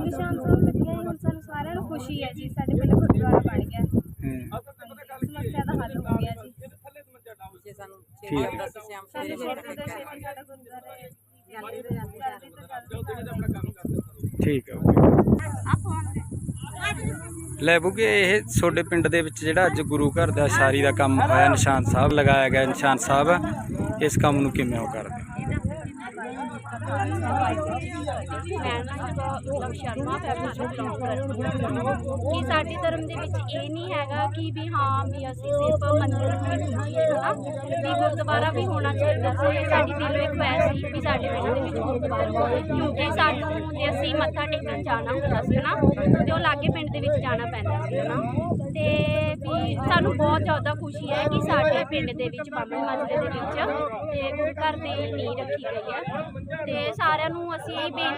ਨਿਸ਼ਾਨ ਸਾਹਿਬ ਲੱਗਿਆ ਜੀ ਹੁਣ ਸਾਨੂੰ ਸਾਰਿਆਂ ਨੂੰ ਖੁਸ਼ੀ ਹੈ ਜੀ ਸਾਡੇ ਪਿੰਡ ਗੁਰਦੁਆਰਾ ਬਣ ਗਿਆ ਹੂੰ ਸਮੱਸਿਆ ਦਾ ਹੱਲ ਹੋ ਗਿਆ ਜੀ ਜੇ ਸਾਨੂੰ ਠੀਕ ਹੈ। ਛੇਤੀ ਆਉਂਦਾ ਸੀ ਸ਼ਾਮ ਸਾਡੇ ਸਵੇਰੇ ਛੇਤੀ ਤੋਂ ਛੇਤੀ ਛੇਤੀ ਸਾਡਾ ਗੁਰਦੁਆਰਾ ਹੈ ਜਲਦੀ ਤੋਂ ਜਲਦੀ ਜਲਦੀ ਤੋਂ ਜਲਦੀ ਠੀਕ ਹੈ ਓਕੇ ਲੈ ਬੁਗੇ ਇਹ ਤੁਹਾਡੇ ਪਿੰਡ ਦੇ ਵਿੱਚ ਜਿਹੜਾ ਅੱਜ ਗੁਰੂ ਘਰ ਦਾ ਸਾਰੀ ਦਾ ਕੰਮ ਹੋਇਆ ਨਿਸ਼ਾਨ ਸਾਹਿਬ ਲਗਾਇਆ ਗਿਆ ਨਿਸ਼ਾਨ ਸਾਹਿਬ ਇਸ ਕੰਮ ਨੂੰ ਕਿਵੇਂ ਉਹ ਕਰਦੇ ਹੋ? ਮੈਂ ਨਾ ਮਤਲਬ ਸ਼ਰਮਾ ਫੈਮਿਲੀ ਬਿਲੋਂਗ ਕਰਦੀ ਹਾਂ ਕਿ ਸਾਡੇ ਧਰਮ ਦੇ ਵਿੱਚ ਇਹ ਨਹੀਂ ਹੈਗਾ ਕਿ ਵੀ ਹਾਂ ਵੀ ਅਸੀਂ ਸਿਰਫ ਮੰਦਿਰ ਹਨਾ ਵੀ ਗੁਰਦੁਆਰਾ ਵੀ ਹੋਣਾ ਚਾਹੀਦਾ ਸੀ। ਸਾਡੀ ਦਿਲੋਂ ਇੱਕ ਪੈਸ ਸੀ ਵੀ ਸਾਡੇ ਪਿੰਡ ਦੇ ਵਿੱਚ ਗੁਰਦੁਆਰਾ ਹੋਵੇ। ਕਿਉਂਕਿ ਸਾਨੂੰ ਜੇ ਅਸੀਂ ਮੱਥਾ ਟੇਕਣ ਜਾਣਾ ਹੁੰਦਾ ਸੀ ਹਨਾ ਤੇ ਉਹ ਲਾਗੇ ਪਿੰਡ ਦੇ ਵਿੱਚ ਜਾਣਾ ਪੈਂਦਾ ਸੀ ਹਨਾ ਸਾਨੂੰ ਬਹੁਤ ਜ਼ਿਆਦਾ ਖੁਸ਼ੀ ਹੈ ਕਿ ਸਾਡੇ ਪਿੰਡ ਦੇ ਵਿੱਚ, ਬਾਬੇ ਮਾਜਰੇ ਦੇ ਵਿੱਚ, ਤੇ ਗੁਰੂ ਘਰ ਦੀ ਨੀਂਹ ਰੱਖੀ ਗਈ ਹੈ। ਤੇ ਸਾਰਿਆਂ ਨੂੰ ਅਸੀਂ ਇਹ ਬੇਨਤੀ